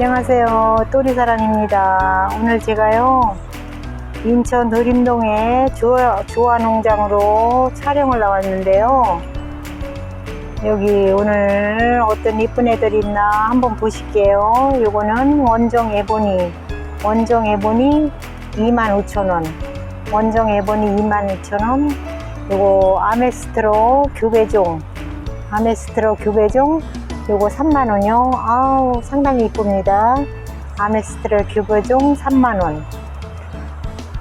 안녕하세요. 또리사랑입니다. 오늘 제가요, 인천 도림동의 조화, 조화농장으로 촬영을 나왔는데요. 여기 오늘 어떤 이쁜 애들이 있나 한번 보실게요. 요거는 원정 에보니. 원정 에보니 25,000원. 원정 에보니 22,000원. 요거 아메스트로 교배종. 아메스트로 교배종 요거 3만원이요. 아우, 상당히 이쁩니다. 아메스트로 교배종 3만원.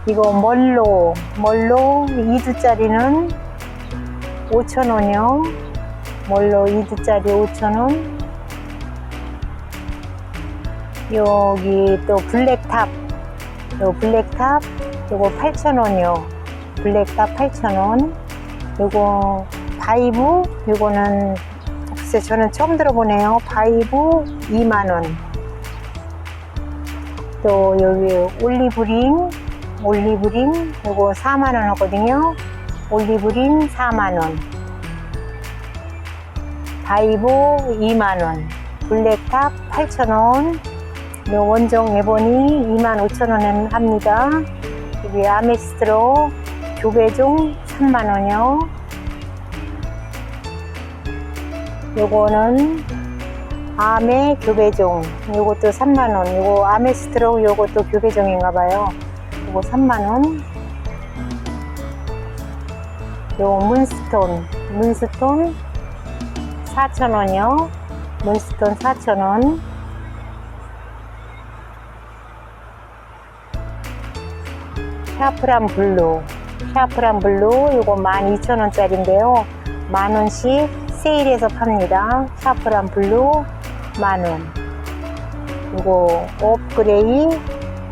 이거 멀로, 멀로 2두짜리는 5천원이요. 멀로 2두짜리 5천원. 여기 또 블랙탑. 요 블랙탑, 요거 8천원이요. 블랙탑 8천원. 요거 바이브, 요거는 글쎄 저는 처음 들어보네요. 바이브 2만원. 또 여기 올리브링, 올리브링 요거 4만원 하거든요. 올리브링 4만원. 바이브 2만원. 블랙탑 8천원. 요 원종 에보니 25,000원에 합니다. 여기 아메스트로 교배종 3만원이요. 요거는 아메 교배종 요것도 3만원. 요거 아메스트로 요것도 교배종인가봐요. 요거 3만원. 요 문스톤 문스톤 4,000원이요. 문스톤 4,000원. 샤프란 블루 샤프란 블루 요거 12,000원짜리인데요. 만원씩 세일해서 팝니다. 샤프란 블루 만원. 이거 업그레이,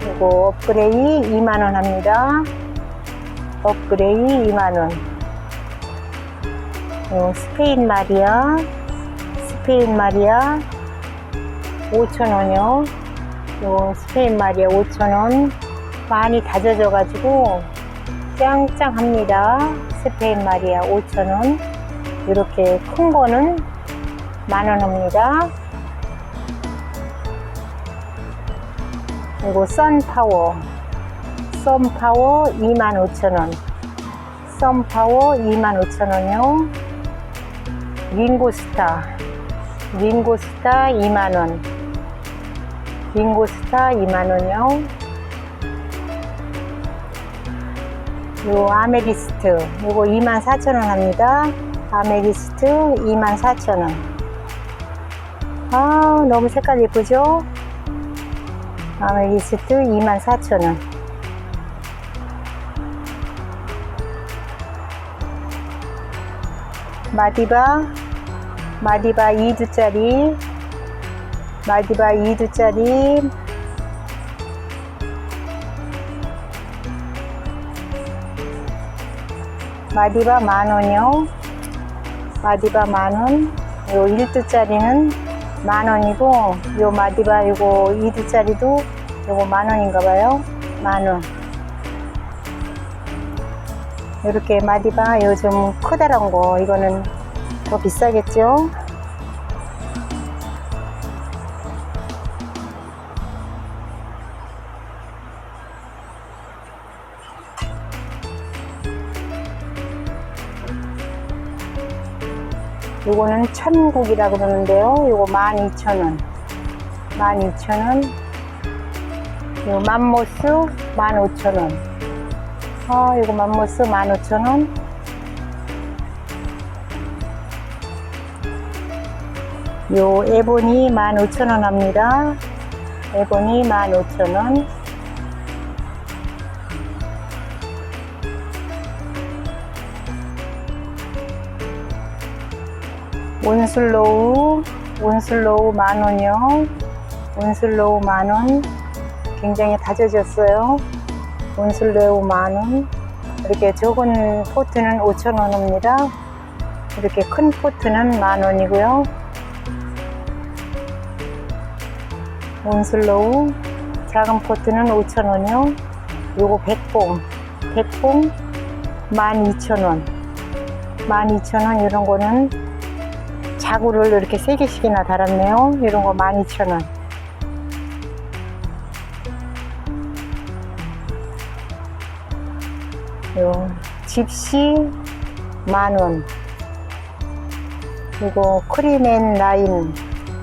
이거 업그레이 2만원 합니다. 업그레이 2만원. 요 스페인 마리아, 스페인 마리아 5천원이요. 요 스페인 마리아 5천원. 많이 다져져 가지고 짱짱합니다. 스페인 마리아 5천원. 이렇게 큰 거는 만원 합니다. 그리고 썬파워. 썬파워 25,000원. 썬파워 25,000원이요. 링고스타. 링고스타 2만원. 링고스타 2만원이요. 요 아메리스트. 요거 24,000원 합니다. 아메리스트 24,000원. 아, 너무 색깔 예쁘죠? 아메리스트 24,000원. 마디바, 마디바 2두짜리, 마디바 2두짜리, 마디바 만원이요. 마디바 만원, 요 1두짜리는 만원이고, 요 마디바 요거 2두짜리도 요거 만원인가봐요. 만원. 이렇게 마디바 요즘 커다란 거, 이거는 더 비싸겠죠? 요거는 천국이라고 그러는데요. 요거 12,000원. 12,000원. 요 맘모스 15,000원. 아, 요거 맘모스 15,000원. 요 에보니 15,000원 합니다. 에보니 15,000원. 온슬로우, 온슬로우 만원이요. 온슬로우 만원. 굉장히 다져졌어요. 온슬로우 만원. 이렇게 적은 포트는 5천원입니다. 이렇게 큰 포트는 만원이고요. 온슬로우. 작은 포트는 5천원이요. 요거 백봉. 백봉 12,000원. 12,000원 이런 거는 자구를 이렇게 세 개씩이나 달았네요. 이런 거 12,000원. 요 집시 만원. 그리고 크림앤 라인.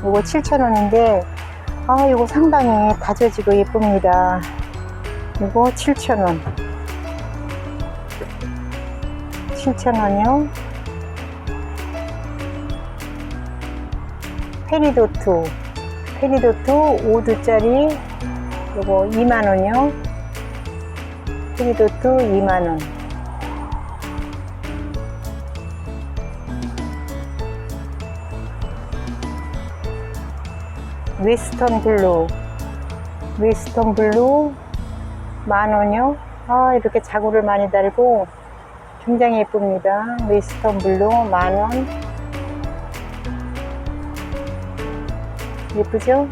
이거 7,000원인데 아 이거 상당히 다져지고 예쁩니다. 이거 7,000원. 7,000원이요? 페리도트 페리도트 5두짜리 요거 2만원이요. 페리도트 2만원. 웨스턴 블루. 웨스턴 블루 만원이요. 아 이렇게 자구를 많이 달고 굉장히 예쁩니다. 웨스턴 블루 만원 예쁘죠?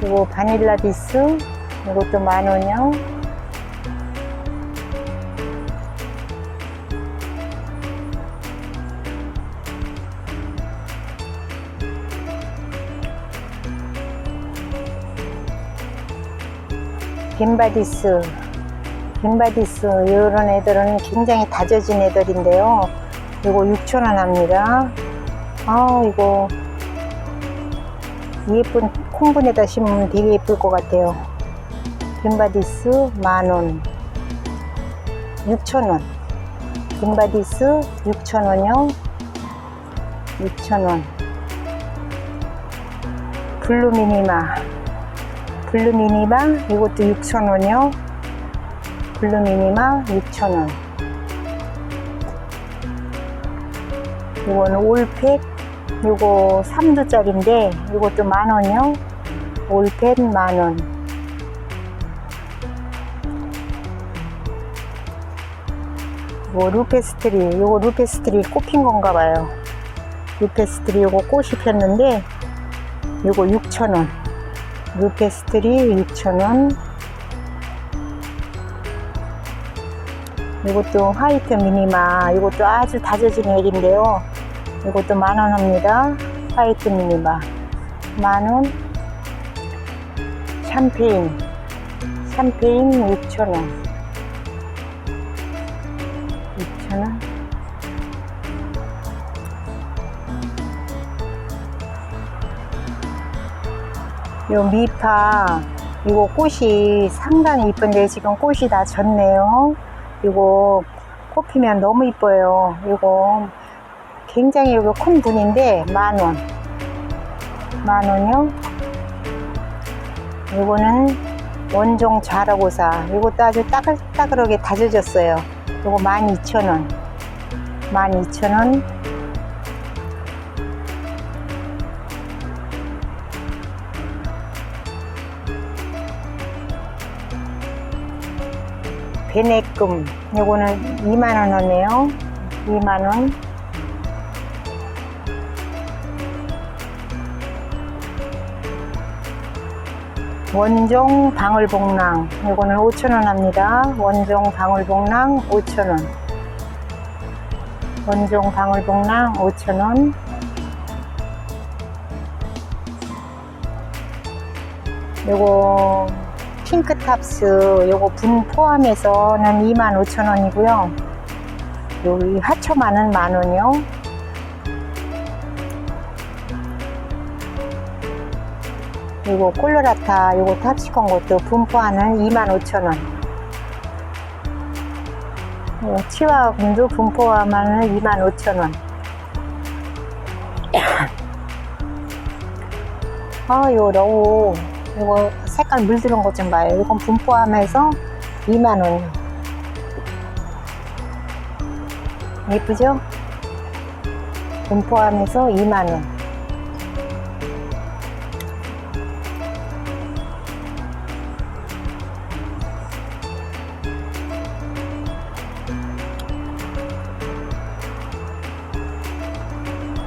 그리고 바닐라 비스 이것도 만원이요. 빈바디스. 빈바디스 이런 애들은 굉장히 다져진 애들인데요. 이거 6,000원 합니다 아 이거. 예쁜 콩분에다 심으면 되게 예쁠 것 같아요. 빈바디스 만원. 6,000원. 빈바디스 6,000원이요 6,000원. 블루미니마. 블루미니마 이것도 6,000원이요 블루미니마 6,000원 이거는 올팩 요거 3두짜리인데 이것도 만원이요. 올팩 만원. 뭐 루페스트리 요거 루페스트리 꽃핀 건가 봐요. 루페스트리 요거 꽃이 폈는데 요거 6,000원. 루페스트리 6,000원. 이것도 화이트 미니마 이것도 아주 다져진 액인데요 이것도 만원 합니다. 화이트 미니마 만원. 샴페인. 샴페인 6,000원. 6,000원? 요 미파 이거 꽃이 상당히 이쁜데 지금 꽃이 다 졌네요. 이거 꽃 피면 너무 이뻐요. 이거 굉장히 이거 큰 분인데 만원. 만원이요? 이거는 원종 자라고사. 이것도 아주 따글따글하게 다져졌어요. 이거 12,000원. 12,000원. 베네금. 요거는 2만원 하네요. 2만원 원종 방울복랑 요거는 5천원 합니다 원종 방울복랑 5천원 원종 방울복랑 5천원 요거 핑크탑스 요거 분 포함해서는 25,000원이고요. 여기 하초만은 만원이요. 그리고 콜로라타 요거 탑시콘 것도 분포하는 25,000원. 치와 금도 분포하면 25,000원. 아, 요 너무 이거 색깔 물들은 것 좀 봐요. 이건 분포함해서 2만원. 예쁘죠? 분포함해서 2만원.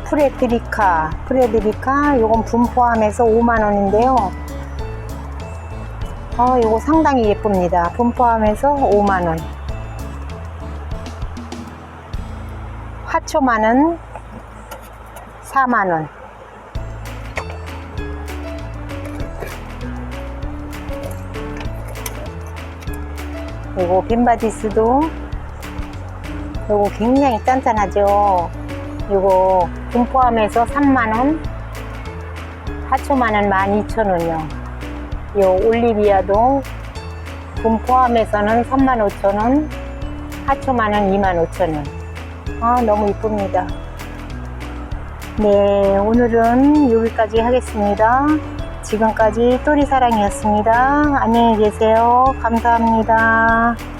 프레드리카, 프레드리카, 요건 분 포함해서 5만원인데요. 어, 이거 상당히 예쁩니다. 분 포함해서 5만원. 화초만은 4만원. 요거 벤바디스도 요거 굉장히 단단하죠. 요거 금 포함해서 3만원, 하초만원 12,000원이요. 요 올리비아도 금 포함해서는 35,000원, 하초만원 25,000원. 아, 너무 이쁩니다. 네, 오늘은 여기까지 하겠습니다. 지금까지 또리사랑이었습니다. 안녕히 계세요. 감사합니다.